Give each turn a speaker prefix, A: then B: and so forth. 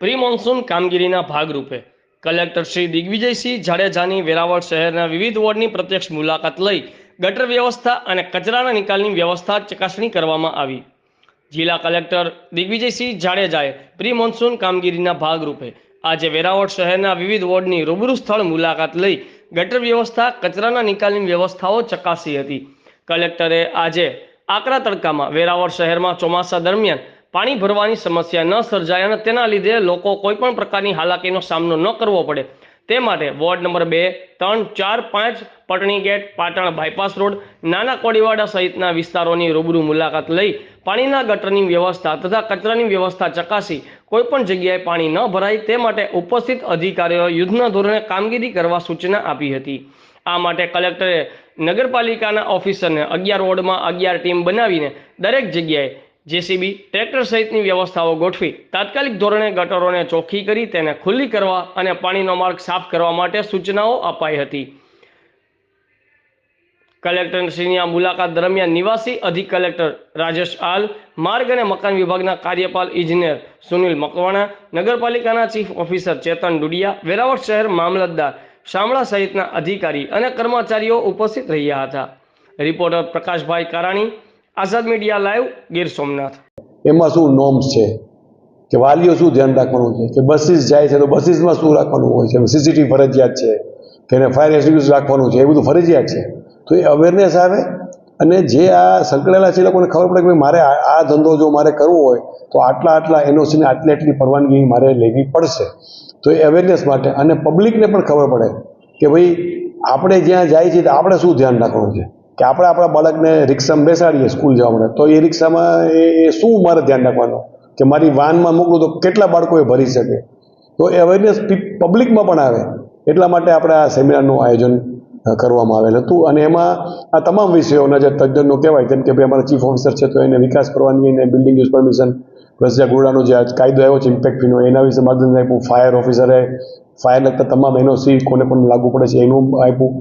A: Pre monsoon કામગીરીના ભાગરૂપે. Collector Shri Digvijaysinh જાડેજાની વેરાવળ શહેરના વિવિધ વોર્ડની પ્રત્યક્ષ મુલાકાત લઈ ગટર વ્યવસ્થા અને કચરાના નિકાલની વ્યવસ્થા ચકાસણી કરવામાં આવી. જિલ્લા કલેક્ટર દિગ્વિજયસિંહ જાડેજાએ પ્રી મોન્સૂન કામગીરીના ભાગરૂપે આજે વેરાવળ શહેરના વિવિધ વોર્ડની રૂબરૂ સ્થળ મુલાકાત લઈ ગટર વ્યવસ્થા, કચરાના નિકાલની વ્યવસ્થાઓ ચકાસી હતી. કલેક્ટરે આજે આકરા તડકામાં વેરાવળ શહેરમાં ચોમાસા દરમિયાન પાણી ભરવાની સમસ્યા ન સર્જાય અને તેના લીધે લોકો કોઈપણ પ્રકારની હાલાકીનો સામનો ન કરવો પડે. તે માટે વોર્ડ નંબર બે, ત્રણ, ચાર, પાંચ, Patni gate, Patan bypass road, નાના કોડીવાડા સહિતના વિસ્તારોની રૂબરૂ મુલાકાત લઈ પાણીના ગટરની વ્યવસ્થા તથા કચરાની વ્યવસ્થા ચકાસી કોઈપણ જગ્યાએ પાણી ન ભરાય તે માટે ઉપસ્થિત અધિકારીઓએ યુદ્ધના ધોરણે કામગીરી કરવા સૂચના આપી હતી. આ માટે કલેક્ટરે નગરપાલિકાના ઓફિસરને અગિયાર વોર્ડમાં અગિયાર ટીમ બનાવીને દરેક જગ્યાએ જેસીબી ટ્રેક્ટર સહિતની વ્યવસ્થાઓ ગોઠવી તાત્કાલિક ધોરણે ગટરોને ચોખ્ખી કરી તેને ખુલ્લી કરવા અને પાણીનો માર્ગ સાફ કરવા માટે સૂચનાઓ અપાઈ હતી. કલેક્ટરશ્રીની આ મુલાકાત દરમિયાન નિવાસી અધિક કલેક્ટર રાજેશ આલ, માર્ગ અને મકાન વિભાગના કાર્યપાલ ઇજનેર સુનિલ મકવાણા, નગરપાલિકાના ચીફ ઓફિસર ચેતન ડુડિયા, વેરાવળ શહેર મામલતદાર શામળા સહિતના અધિકારી અને કર્મચારીઓ ઉપસ્થિત રહ્યા હતા. Reporter Prakashbhai Karani Azad media live, Gir Somnath.
B: એમાં શું નોર્મ્સ છે? કે વાલીઓ શું ધ્યાન રાખવાનું છે? કે બસીસ જાય છે તો બસીસમાં શું રાખવાનું હોય છે? સીસીટીવી ફરજિયાત છે. કે એને ફાયર એક્સટિંગ્વિશ રાખવાનું છે? એ બધું ફરજિયાત છે. તો એ અવેરનેસ આવે અને જે આ સંકળાયેલા છે એ લોકોને ખબર પડે કે ભાઈ મારે આ ધંધો જો મારે કરવો હોય તો આટલા આટલા એનઓસીને આટલી આટલી પરવાનગી મારે લેવી પડશે. તો એ અવેરનેસ માટે અને પબ્લિકને પણ ખબર પડે કે ભાઈ આપણે જ્યાં જાય છીએ તો આપણે શું ધ્યાન રાખવાનું છે? કે આપણે આપણા બાળકને રિક્ષામાં બેસાડીએ સ્કૂલ જવા માટે, તો એ રિક્ષામાં એ શું મારે ધ્યાન રાખવાનું? કે મારી વાનમાં મોકલું તો કેટલા બાળકો એ ભરી શકે? તો અવેરનેસ પબ્લિકમાં પણ આવે. એટલા માટે આપણે આ સેમિનારનું આયોજન કરવામાં આવેલ હતું. અને એમાં આ તમામ વિષયોના જે તજજ્ઞો કહેવાય જેમ કે ભાઈ અમારા ચીફ ઓફિસર છે, તો એને વિકાસ પરવાનગી અને બિલ્ડિંગ યુઝ પરમિશન પ્લસ જે ગુરડાનો જે કાયદો આવ્યો છે ઇમ્પેક્ટ ફીનો એના વિશે માર્ગદર્શન આપ્યું. ફાયર ઓફિસરે ફાયર લગતા તમામ એનઓસી કોને પણ લાગુ પડે છે, એનું આપ્યું.